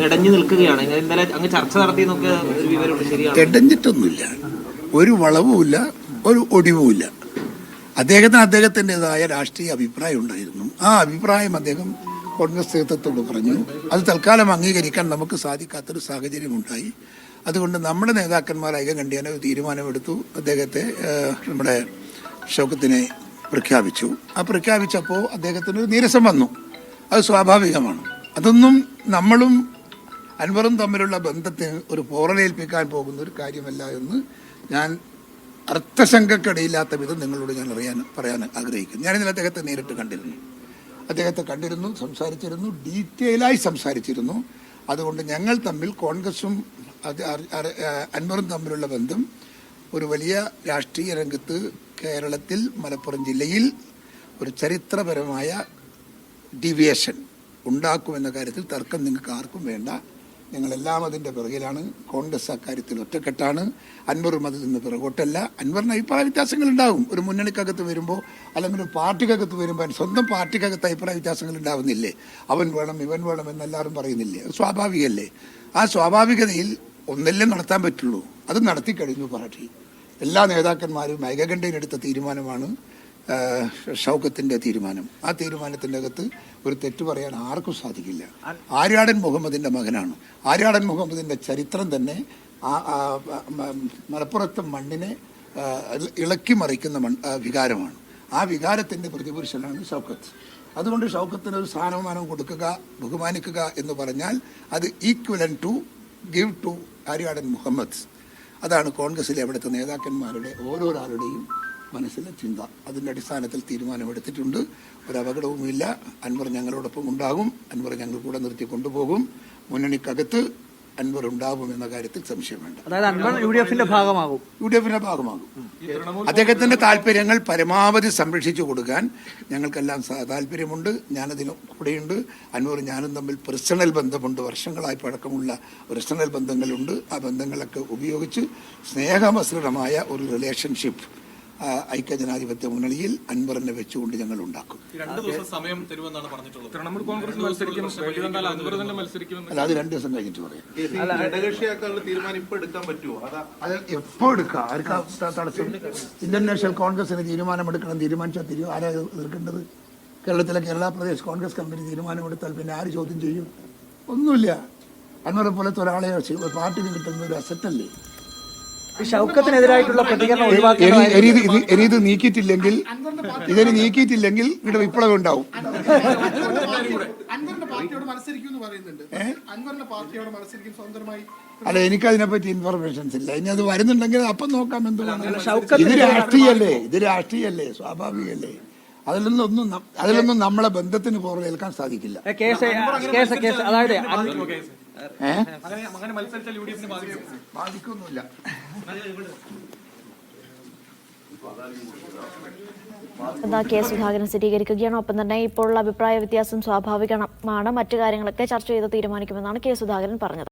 ഇടഞ്ഞു നിൽക്കുകയാണ്. ഇന്നലെ അങ്ങ് ചർച്ച നടത്തിയെന്നൊക്കെ ഒരു ശരിയാണ്. ഇടഞ്ഞിട്ടൊന്നുമില്ല. ഒരു വളവുമില്ല ഒരു ഒടിവുമില്ല. അദ്ദേഹത്തിന് അദ്ദേഹത്തിന്റെതായ രാഷ്ട്രീയ അഭിപ്രായം ഉണ്ടായിരുന്നു. ആ അഭിപ്രായം അദ്ദേഹം കോൺഗ്രസ് നേതൃത്വത്തോട് പറഞ്ഞു. അത് തൽക്കാലം അംഗീകരിക്കാൻ നമുക്ക് സാധിക്കാത്തൊരു സാഹചര്യം ഉണ്ടായി അതുകൊണ്ട് നമ്മുടെ നേതാക്കന്മാർ ഐകകണ്ഠ്യേന തീരുമാനമെടുത്തു. അദ്ദേഹത്തെ നമ്മുടെ ശോകത്തിനെ പ്രഖ്യാപിച്ചു. ആ പ്രഖ്യാപിച്ചപ്പോൾ അദ്ദേഹത്തിന് ഒരു നീരസം വന്നു. അത് സ്വാഭാവികമാണ്. അതൊന്നും നമ്മളും അൻവറും തമ്മിലുള്ള ബന്ധത്തിന് ഒരു പോറലേൽപ്പിക്കാൻ പോകുന്ന ഒരു കാര്യമല്ല എന്ന് ഞാൻ അർത്ഥശങ്കക്കടയില്ലാത്ത വിധം നിങ്ങളോട് ഞാൻ അറിയാൻ പറയാൻ ആഗ്രഹിക്കുന്നു. ഞാനിന്നലെ അദ്ദേഹത്തെ നേരിട്ട് കണ്ടിരുന്നു. അദ്ദേഹത്തെ കണ്ടിരുന്നു സംസാരിച്ചിരുന്നു ഡീറ്റെയിലായി സംസാരിച്ചിരുന്നു. അതുകൊണ്ട് ഞങ്ങൾ തമ്മിൽ കോൺഗ്രസും അൻവറും തമ്മിലുള്ള ബന്ധം ഒരു വലിയ രാഷ്ട്രീയ രംഗത്ത് കേരളത്തിൽ മലപ്പുറം ജില്ലയിൽ ഒരു ചരിത്രപരമായ ഡിവിയേഷൻ ഉണ്ടാക്കുമെന്ന കാര്യത്തിൽ തർക്കം നിങ്ങൾക്ക് ആർക്കും വേണ്ട. ഞങ്ങളെല്ലാം അതിന്റെ പിറകിലാണ്. കോൺഗ്രസ് അക്കാര്യത്തിൽ ഒറ്റക്കെട്ടാണ്. അതിൽ നിന്ന് പിറകോട്ടല്ല. അൻവറിന് അഭിപ്രായ വ്യത്യാസങ്ങൾ ഉണ്ടാവും ഒരു മുന്നണിക്കകത്ത് വരുമ്പോൾ അല്ലെങ്കിൽ ഒരു പാർട്ടിക്കകത്ത് വരുമ്പോൾ സ്വന്തം പാർട്ടിക്കകത്ത് അഭിപ്രായ വ്യത്യാസങ്ങൾ ഉണ്ടാവുന്നില്ലേ? അവൻ വേണം ഇവൻ വേണം എന്നെല്ലാവരും പറയുന്നില്ലേ? സ്വാഭാവികമല്ലേ ആ സ്വാഭാവികതയിൽ ഒന്നല്ലേ നടത്താൻ പറ്റുള്ളൂ. അത് നടത്തിക്കഴിഞ്ഞു പാർട്ടി. എല്ലാ നേതാക്കന്മാരും ഐകകണ്ഠയിലെടുത്ത തീരുമാനമാണ്. ആഹ് ഷൗക്കത്തിന്റെ തീരുമാനം. ആ തീരുമാനത്തിന്റെ അകത്ത് ഒരു തെറ്റ് പറയാൻ ആർക്കും സാധിക്കില്ല. ആര്യാടൻ മുഹമ്മദിന്റെ മകനാണ്. ആര്യാടൻ മുഹമ്മദിന്റെ ചരിത്രം തന്നെ മലപ്പുറത്തെ മണ്ണിനെ ഇളക്കി മറിക്കുന്ന വികാരമാണ്. ആ വികാരത്തിന്റെ പ്രതിപുരുഷനാണ് ഷൗക്കത്ത്. അതുകൊണ്ട് ഷൗക്കത്തിന് ഒരു സ്ഥാനമാനം കൊടുക്കുക ബഹുമാനിക്കുക എന്ന് പറഞ്ഞാൽ അത് equivalent to give to Aryadan Muhammad. അതാണ് കോൺഗ്രസിലെ അവിടുത്തെ നേതാക്കന്മാരുടെ ഓരോരാളുടെയും മനസ്സിലെ ചിന്ത. അതിന്റെ അടിസ്ഥാനത്തിൽ തീരുമാനമെടുത്തിട്ടുണ്ട്. ഒരു അപകടവുമില്ല അൻവർ ഞങ്ങളോടൊപ്പം ഉണ്ടാകും. അൻവർ ഞങ്ങൾ കൂടെ നിർത്തി കൊണ്ടുപോകും. മുന്നണിക്കകത്ത് അൻവർ ഉണ്ടാകും എന്ന കാര്യത്തിൽ സംശയം വേണ്ട. അതായത് അൻവർ യു ഡി എഫിന്റെ ഭാഗമാകും. യു ഡി എഫിന്റെ ഭാഗമാകും അദ്ദേഹത്തിന്റെ താല്പര്യങ്ങൾ പരമാവധി സംരക്ഷിച്ചു കൊടുക്കാൻ ഞങ്ങൾക്കെല്ലാം താല്പര്യമുണ്ട്. ഞാനതിന് കൂടെയുണ്ട്. അൻവർ ഞാനും തമ്മിൽ പേഴ്സണൽ ബന്ധമുണ്ട്. വർഷങ്ങളായി പഴക്കമുള്ള പേഴ്സണൽ ബന്ധങ്ങളുണ്ട്. ആ ബന്ധങ്ങളൊക്കെ ഉപയോഗിച്ച് സ്നേഹമസൃതമായ ഒരു റിലേഷൻഷിപ്പ് ഐക്യജനാധിപത്യ മുന്നണിയിൽ അൻവറിനെ വെച്ചുകൊണ്ട് ഞങ്ങൾ ഉണ്ടാക്കും. അല്ല അത് രണ്ട് ദിവസം കഴിഞ്ഞിട്ട് പറയാം. ഘടകകക്ഷിയാക്കാനുള്ള തീരുമാനം ഇപ്പൊ എടുക്കാൻ പറ്റുമോ അതാ അത് എപ്പോ എടുക്കാം? ആർക്കാ തടസ്സം? ഇന്ത്യൻ നാഷണൽ കോൺഗ്രസിന് തീരുമാനമെടുക്കണം തീരുമാനിച്ചാൽ തീരും ആരാ എതിർക്കേണ്ടത്? കേരളത്തിലെ കേരള പ്രദേശ് കോൺഗ്രസ് കമ്പനി തീരുമാനമെടുത്താൽ പിന്നെ ആര് ചോദ്യം ചെയ്യും? ഒന്നുമില്ല. അന്നൂറെ പോലത്തെ ഒരാളെ പാർട്ടിക്ക് കിട്ടുന്ന ഒരു അസറ്റല്ലേ ഷൗക്കത്തിനെതിരായിട്ടുള്ള പ്രതികരണം ഒഴിവാക്കി നീക്കിയിട്ടില്ലെങ്കിൽ ഇതിന് നീക്കിയിട്ടില്ലെങ്കിൽ ഇവിടെ വിപ്ലവം ഉണ്ടാവും. അല്ല എനിക്ക് അതിനെപ്പറ്റി ഇൻഫർമേഷൻസ് ഇല്ല. ഇനി അത് വരുന്നുണ്ടെങ്കിൽ അപ്പം നോക്കാം എന്തുവാണ് ഇത് രാഷ്ട്രീയല്ലേ? ഇത് രാഷ്ട്രീയല്ലേ? സ്വാഭാവികല്ലേ? അതിലൊന്നും അതിലൊന്നും നമ്മളെ ബന്ധത്തിന് പുറമേൽക്കാൻ സാധിക്കില്ല. Case case case. അതായത് ബാധിക്കൊന്നുമില്ല. എന്താ കെ സുധാകരൻ സ്ഥിരീകരിക്കുകയാണ്. ഒപ്പം തന്നെ ഇപ്പോഴുള്ള അഭിപ്രായ വ്യത്യാസം സ്വാഭാവികമാണ്. മറ്റു കാര്യങ്ങളൊക്കെ ചർച്ച ചെയ്ത് തീരുമാനിക്കുമെന്നാണ് കെ സുധാകരൻ പറഞ്ഞത്.